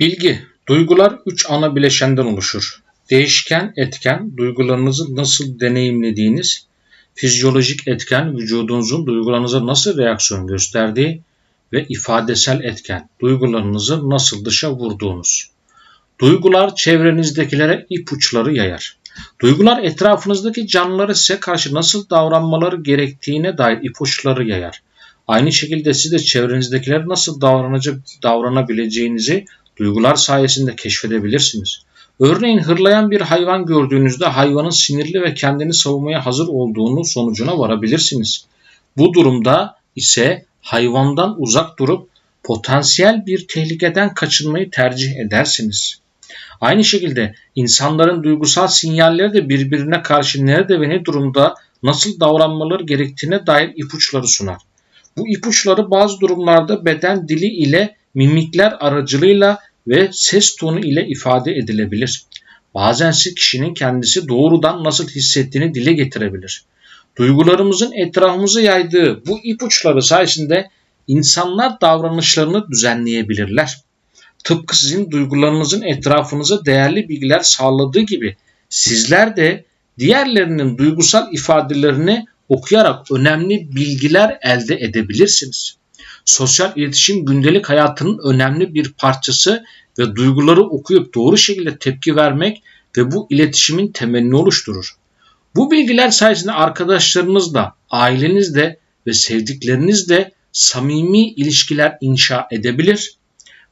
Bilgi, duygular üç ana bileşenden oluşur. Değişken etken, duygularınızı nasıl deneyimlediğiniz, fizyolojik etken, vücudunuzun duygularınıza nasıl reaksiyon gösterdiği ve ifadesel etken, duygularınızı nasıl dışa vurduğunuz. Duygular çevrenizdekilere ipuçları yayar. Duygular etrafınızdaki canlıları size karşı nasıl davranmaları gerektiğine dair ipuçları yayar. Aynı şekilde siz de çevrenizdekilere nasıl davranacak, davranabileceğinizi duygular sayesinde keşfedebilirsiniz. Örneğin hırlayan bir hayvan gördüğünüzde hayvanın sinirli ve kendini savunmaya hazır olduğunu sonucuna varabilirsiniz. Bu durumda ise hayvandan uzak durup potansiyel bir tehlikeden kaçınmayı tercih edersiniz. Aynı şekilde insanların duygusal sinyalleri de birbirine karşı nerede ve ne durumda nasıl davranmaları gerektiğine dair ipuçları sunar. Bu ipuçları bazı durumlarda beden dili ile mimikler aracılığıyla ve ses tonu ile ifade edilebilir. Bazen kişinin kendisi doğrudan nasıl hissettiğini dile getirebilir. Duygularımızın etrafımıza yaydığı bu ipuçları sayesinde insanlar davranışlarını düzenleyebilirler. Tıpkı sizin duygularınızın etrafınıza değerli bilgiler sağladığı gibi sizler de diğerlerinin duygusal ifadelerini okuyarak önemli bilgiler elde edebilirsiniz. Sosyal iletişim gündelik hayatının önemli bir parçası ve duyguları okuyup doğru şekilde tepki vermek ve bu iletişimin temelini oluşturur. Bu bilgiler sayesinde arkadaşlarınızla, ailenizle ve sevdiklerinizle samimi ilişkiler inşa edebilir.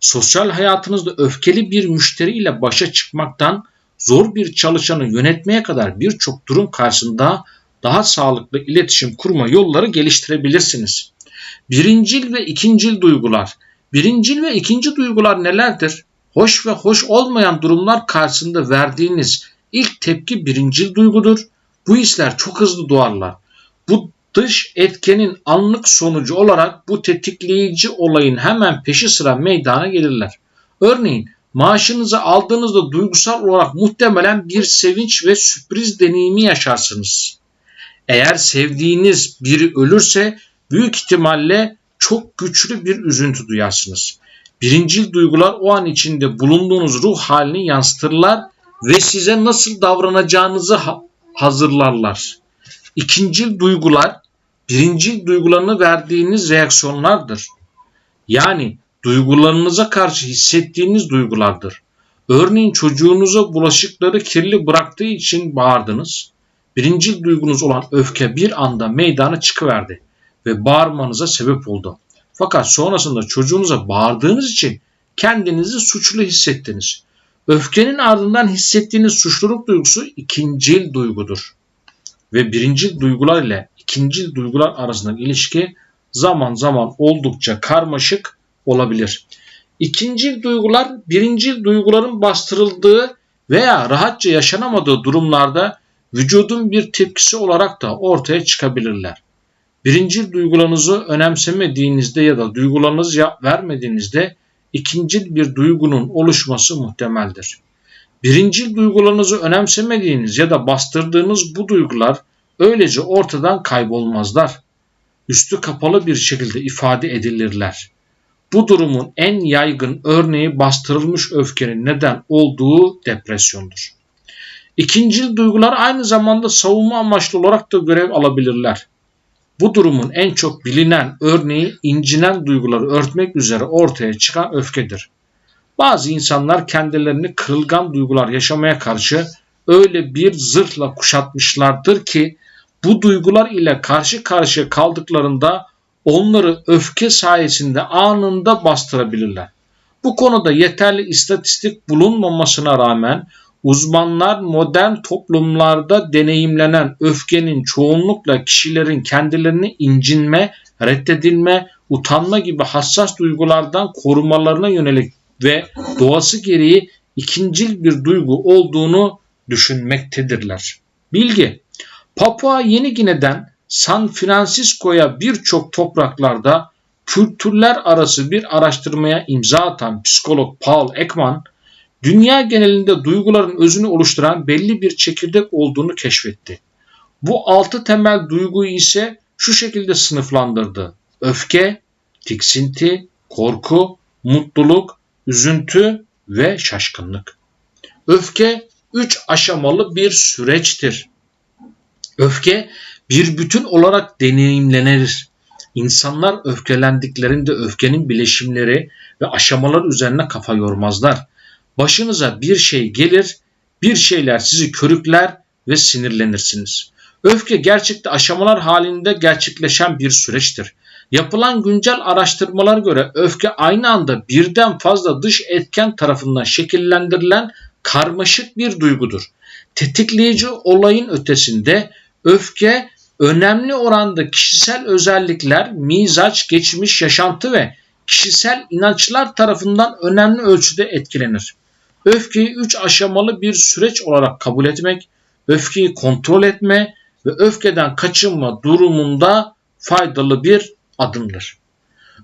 Sosyal hayatınızda öfkeli bir müşteriyle başa çıkmaktan zor bir çalışanı yönetmeye kadar birçok durum karşısında daha sağlıklı iletişim kurma yolları geliştirebilirsiniz. Birincil ve ikincil duygular. Birincil ve ikinci duygular nelerdir? Hoş ve hoş olmayan durumlar karşısında verdiğiniz ilk tepki birincil duygudur. Bu hisler çok hızlı doğarlar. Bu dış etkenin anlık sonucu olarak bu tetikleyici olayın hemen peşi sıra meydana gelirler. Örneğin maaşınızı aldığınızda duygusal olarak muhtemelen bir sevinç ve sürpriz deneyimi yaşarsınız. Eğer sevdiğiniz biri ölürse büyük ihtimalle çok güçlü bir üzüntü duyarsınız. Birincil duygular o an içinde bulunduğunuz ruh halini yansıtırlar ve size nasıl davranacağınızı hazırlarlar. İkincil duygular birincil duygularını verdiğiniz reaksiyonlardır. Yani duygularınıza karşı hissettiğiniz duygulardır. Örneğin çocuğunuza bulaşıkları kirli bıraktığı için bağırdınız. Birincil duygunuz olan öfke bir anda meydana çıkıverdi ve bağırmanıza sebep oldu. Fakat sonrasında çocuğunuza bağırdığınız için kendinizi suçlu hissettiniz. Öfkenin ardından hissettiğiniz suçluluk duygusu ikincil duygudur. Ve birincil duygular ile ikincil duygular arasındaki ilişki zaman zaman oldukça karmaşık olabilir. İkincil duygular birincil duyguların bastırıldığı veya rahatça yaşanamadığı durumlarda vücudun bir tepkisi olarak da ortaya çıkabilirler. Birinci duygularınızı önemsemediğinizde ya da duygularınızı cevap vermediğinizde ikinci bir duygunun oluşması muhtemeldir. Birinci duygularınızı önemsemediğiniz ya da bastırdığınız bu duygular öylece ortadan kaybolmazlar. Üstü kapalı bir şekilde ifade edilirler. Bu durumun en yaygın örneği bastırılmış öfkenin neden olduğu depresyondur. İkinci duygular aynı zamanda savunma amaçlı olarak da görev alabilirler. Bu durumun en çok bilinen örneği incinen duyguları örtmek üzere ortaya çıkan öfkedir. Bazı insanlar kendilerini kırılgan duygular yaşamaya karşı öyle bir zırhla kuşatmışlardır ki bu duygular ile karşı karşıya kaldıklarında onları öfke sayesinde anında bastırabilirler. Bu konuda yeterli istatistik bulunmamasına rağmen Uzmanlar modern toplumlarda deneyimlenen öfkenin çoğunlukla kişilerin kendilerini incinme, reddedilme, utanma gibi hassas duygulardan korumalarına yönelik ve doğası gereği ikincil bir duygu olduğunu düşünmektedirler. Bilgi Papua Yeni Gine'den San Francisco'ya birçok topraklarda kültürler arası bir araştırmaya imza atan psikolog Paul Ekman, dünya genelinde duyguların özünü oluşturan belli bir çekirdek olduğunu keşfetti. Bu altı temel duyguyu ise şu şekilde sınıflandırdı. Öfke, tiksinti, korku, mutluluk, üzüntü ve şaşkınlık. Öfke üç aşamalı bir süreçtir. Öfke bir bütün olarak deneyimlenir. İnsanlar öfkelendiklerinde öfkenin bileşimleri ve aşamalar üzerine kafa yormazlar. Başınıza bir şey gelir, bir şeyler sizi körükler ve sinirlenirsiniz. Öfke gerçekte aşamalar halinde gerçekleşen bir süreçtir. Yapılan güncel araştırmalar göre öfke aynı anda birden fazla dış etken tarafından şekillendirilen karmaşık bir duygudur. Tetikleyici olayın ötesinde öfke önemli oranda kişisel özellikler, mizaç, geçmiş, yaşantı ve kişisel inançlar tarafından önemli ölçüde etkilenir. Öfkeyi üç aşamalı bir süreç olarak kabul etmek, öfkeyi kontrol etme ve öfkeden kaçınma durumunda faydalı bir adımdır.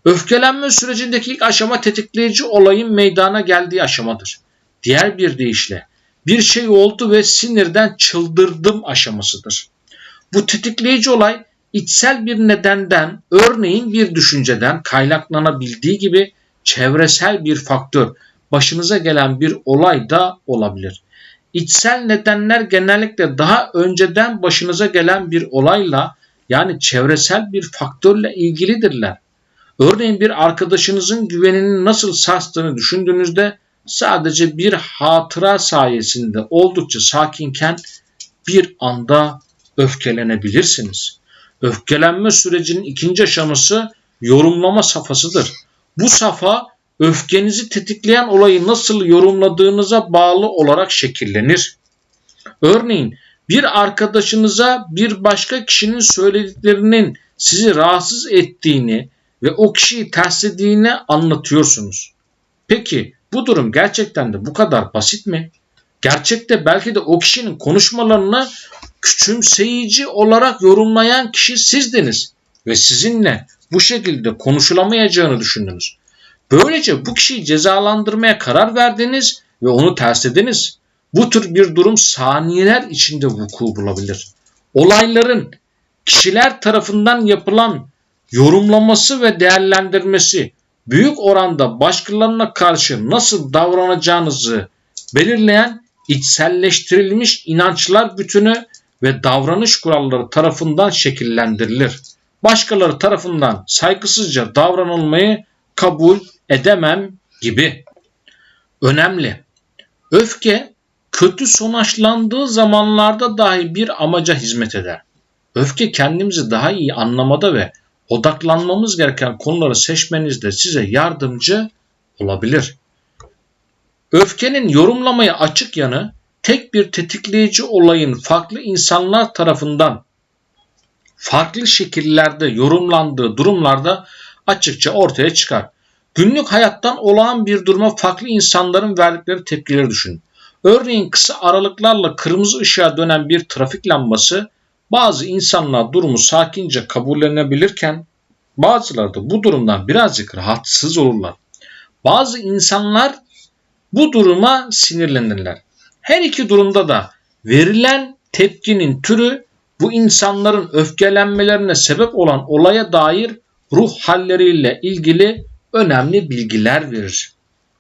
Öfkelenme sürecindeki ilk aşama tetikleyici olayın meydana geldiği aşamadır. Diğer bir deyişle bir şey oldu ve sinirden çıldırdım aşamasıdır. Bu tetikleyici olay içsel bir nedenden, örneğin bir düşünceden kaynaklanabildiği gibi çevresel bir faktör, başınıza gelen bir olay da olabilir. İçsel nedenler genellikle daha önceden başınıza gelen bir olayla yani çevresel bir faktörle ilgilidirler. Örneğin bir arkadaşınızın güveninin nasıl sarstığını düşündüğünüzde sadece bir hatıra sayesinde oldukça sakinken bir anda öfkelenebilirsiniz. Öfkelenme sürecinin ikinci aşaması yorumlama safhasıdır. Bu safa öfkenizi tetikleyen olayı nasıl yorumladığınıza bağlı olarak şekillenir. Örneğin bir arkadaşınıza bir başka kişinin söylediklerinin sizi rahatsız ettiğini ve o kişiyi terslediğini anlatıyorsunuz. Peki bu durum gerçekten de bu kadar basit mi? Gerçekte belki de o kişinin konuşmalarını küçümseyici olarak yorumlayan kişi sizdiniz ve sizinle bu şekilde konuşulamayacağını düşündünüz. Böylece bu kişiyi cezalandırmaya karar verdiniz ve onu terslediniz. Bu tür bir durum saniyeler içinde vuku bulabilir. Olayların kişiler tarafından yapılan yorumlaması ve değerlendirmesi büyük oranda başkalarına karşı nasıl davranacağınızı belirleyen içselleştirilmiş inançlar bütünü ve davranış kuralları tarafından şekillendirilir. Başkaları tarafından saygısızca davranılmayı kabul edemem gibi. Önemli. Öfke kötü sonuçlandığı zamanlarda dahi bir amaca hizmet eder. Öfke kendimizi daha iyi anlamada ve odaklanmamız gereken konuları seçmenizde size yardımcı olabilir. Öfkenin yorumlamaya açık yanı tek bir tetikleyici olayın farklı insanlar tarafından farklı şekillerde yorumlandığı durumlarda açıkça ortaya çıkar. Günlük hayattan olağan bir duruma farklı insanların verdikleri tepkileri düşünün. Örneğin kısa aralıklarla kırmızı ışığa dönen bir trafik lambası bazı insanlar durumu sakince kabullenebilirken bazıları da bu durumdan birazcık rahatsız olurlar. Bazı insanlar bu duruma sinirlenirler. Her iki durumda da verilen tepkinin türü bu insanların öfkelenmelerine sebep olan olaya dair ruh halleriyle ilgili önemli bilgiler verir.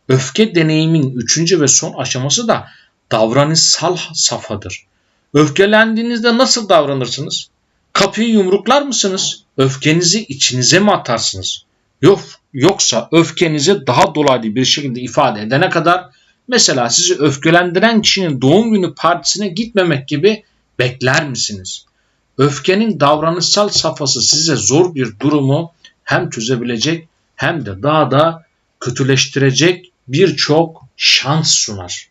Öfke deneyimin üçüncü ve son aşaması da davranışsal safhadır. Öfkelendiğinizde nasıl davranırsınız? Kapıyı yumruklar mısınız? Öfkenizi içinize mi atarsınız? Yok, yoksa öfkenizi daha dolaylı bir şekilde ifade edene kadar mesela sizi öfkelendiren kişinin doğum günü partisine gitmemek gibi bekler misiniz? Öfkenin davranışsal safhası size zor bir durumu hem çözebilecek hem de daha da kötüleştirecek birçok şans sunar.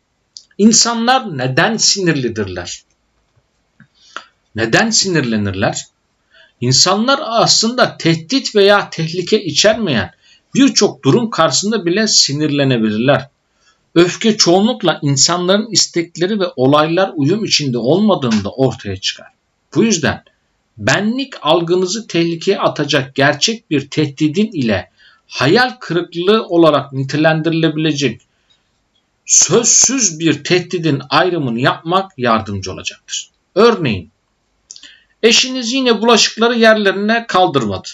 İnsanlar neden sinirlidirler? Neden sinirlenirler? İnsanlar aslında tehdit veya tehlike içermeyen birçok durum karşısında bile sinirlenebilirler. Öfke çoğunlukla insanların istekleri ve olaylar uyum içinde olmadığında ortaya çıkar. Bu yüzden benlik algınızı tehlikeye atacak gerçek bir tehdidin ile hayal kırıklığı olarak nitelendirilebilecek sözsüz bir tehdidin ayrımını yapmak yardımcı olacaktır. Örneğin eşiniz yine bulaşıkları yerlerine kaldırmadı.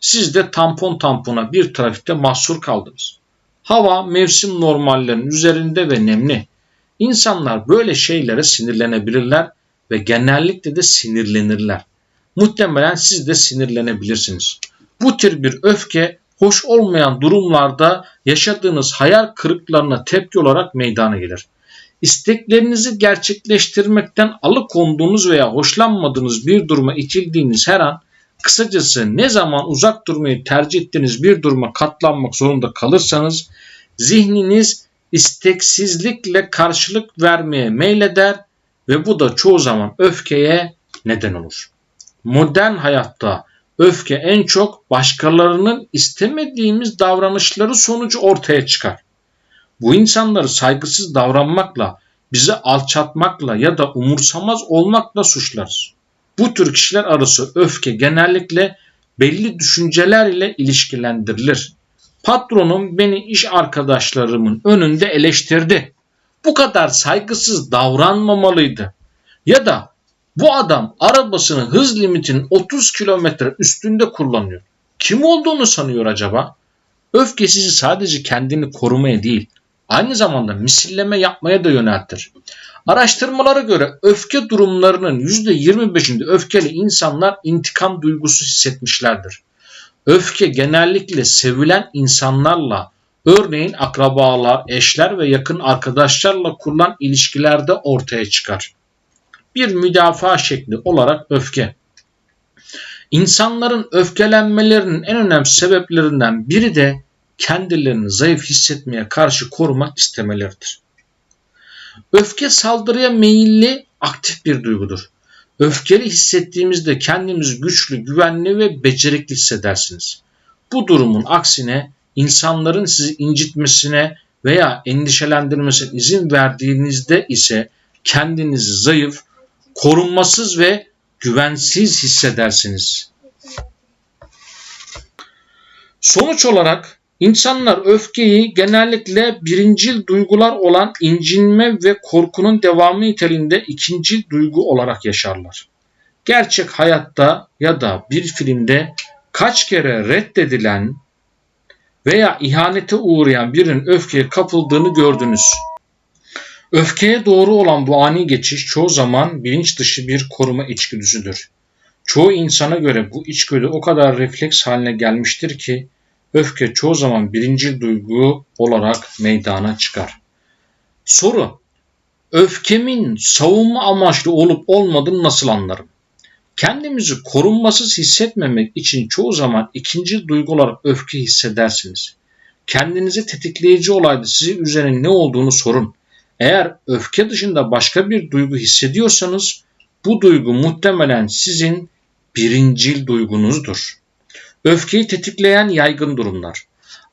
Siz de tampon tampona bir trafikte mahsur kaldınız. Hava mevsim normallerinin üzerinde ve nemli. İnsanlar böyle şeylere sinirlenebilirler ve genellikle de sinirlenirler. Muhtemelen siz de sinirlenebilirsiniz. Bu tür bir öfke hoş olmayan durumlarda yaşadığınız hayal kırıklarına tepki olarak meydana gelir. İsteklerinizi gerçekleştirmekten alıkonduğunuz veya hoşlanmadığınız bir duruma itildiğiniz her an kısacası ne zaman uzak durmayı tercih ettiğiniz bir duruma katlanmak zorunda kalırsanız zihniniz isteksizlikle karşılık vermeye meyleder ve bu da çoğu zaman öfkeye neden olur. Modern hayatta öfke en çok başkalarının istemediğimiz davranışları sonucu ortaya çıkar. Bu insanları saygısız davranmakla, bizi alçatmakla ya da umursamaz olmakla suçlarız. Bu tür kişiler arası öfke genellikle belli düşünceler ile ilişkilendirilir. Patronum beni iş arkadaşlarımın önünde eleştirdi. Bu kadar saygısız davranmamalıydı. Ya da bu adam arabasını hız limitinin 30 kilometre üstünde kullanıyor. Kim olduğunu sanıyor acaba? Öfke sizi sadece kendini korumaya değil, aynı zamanda misilleme yapmaya da yöneltir. Araştırmalara göre öfke durumlarının %25'inde öfkeli insanlar intikam duygusu hissetmişlerdir. Öfke genellikle sevilen insanlarla, örneğin akrabalar, eşler ve yakın arkadaşlarla kurulan ilişkilerde ortaya çıkar. Bir müdafaa şekli olarak öfke. İnsanların öfkelenmelerinin en önemli sebeplerinden biri de kendilerini zayıf hissetmeye karşı korumak istemeleridir. Öfke saldırıya meyilli aktif bir duygudur. Öfkeli hissettiğimizde kendimizi güçlü, güvenli ve becerikli hissedersiniz. Bu durumun aksine insanların sizi incitmesine veya endişelendirmesine izin verdiğinizde ise kendinizi zayıf, korunmasız ve güvensiz hissedersiniz. Sonuç olarak İnsanlar öfkeyi genellikle birincil duygular olan incinme ve korkunun devamı niteliğinde ikinci duygu olarak yaşarlar. Gerçek hayatta ya da bir filmde kaç kere reddedilen veya ihanete uğrayan birinin öfkeye kapıldığını gördünüz. Öfkeye doğru olan bu ani geçiş çoğu zaman bilinç dışı bir koruma içgüdüsüdür. Çoğu insana göre bu içgüdü o kadar refleks haline gelmiştir ki öfke çoğu zaman birinci duygu olarak meydana çıkar. Soru Öfkemin savunma amaçlı olup olmadığını nasıl anlarım? Kendimizi korunmasız hissetmemek için çoğu zaman ikinci duygu olarak öfke hissedersiniz. Kendinizi tetikleyici olayda sizin üzerine ne olduğunu sorun. Eğer öfke dışında başka bir duygu hissediyorsanız bu duygu muhtemelen sizin birincil duygunuzdur. Öfkeyi tetikleyen yaygın durumlar.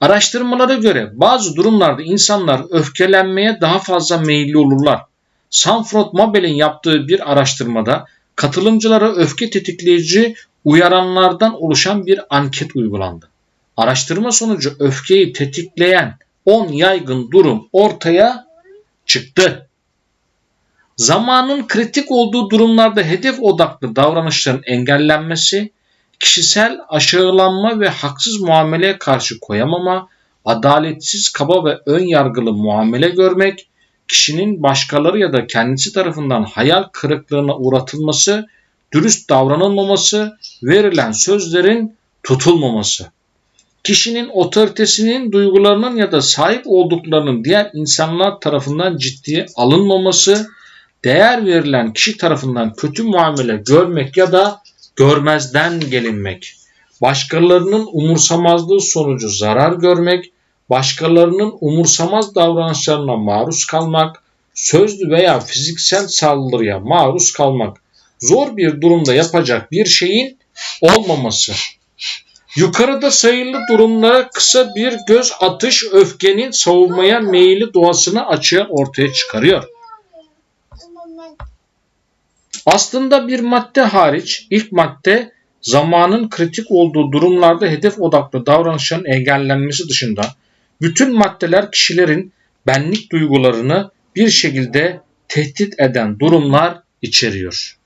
Araştırmalara göre bazı durumlarda insanlar öfkelenmeye daha fazla meyilli olurlar. Sanford Mabel'in yaptığı bir araştırmada katılımcılara öfke tetikleyici uyaranlardan oluşan bir anket uygulandı. Araştırma sonucu öfkeyi tetikleyen 10 yaygın durum ortaya çıktı. Zamanın kritik olduğu durumlarda hedef odaklı davranışların engellenmesi, kişisel aşağılanma ve haksız muameleye karşı koyamama, adaletsiz, kaba ve ön yargılı muamele görmek, kişinin başkaları ya da kendisi tarafından hayal kırıklığına uğratılması, dürüst davranılmaması, verilen sözlerin tutulmaması. Kişinin otoritesinin, duygularının ya da sahip olduklarının diğer insanlar tarafından ciddiye alınmaması, değer verilen kişi tarafından kötü muamele görmek ya da görmezden gelinmek, başkalarının umursamazlığı sonucu zarar görmek, başkalarının umursamaz davranışlarına maruz kalmak, sözlü veya fiziksel saldırıya maruz kalmak, zor bir durumda yapacak bir şeyin olmaması. Yukarıda sayılı durumlara kısa bir göz atış öfkenin savunmaya meyilli doğasını açığa ortaya çıkarıyor. Aslında bir madde hariç ilk madde zamanın kritik olduğu durumlarda hedef odaklı davranışların engellenmesi dışında bütün maddeler kişilerin benlik duygularını bir şekilde tehdit eden durumlar içeriyor.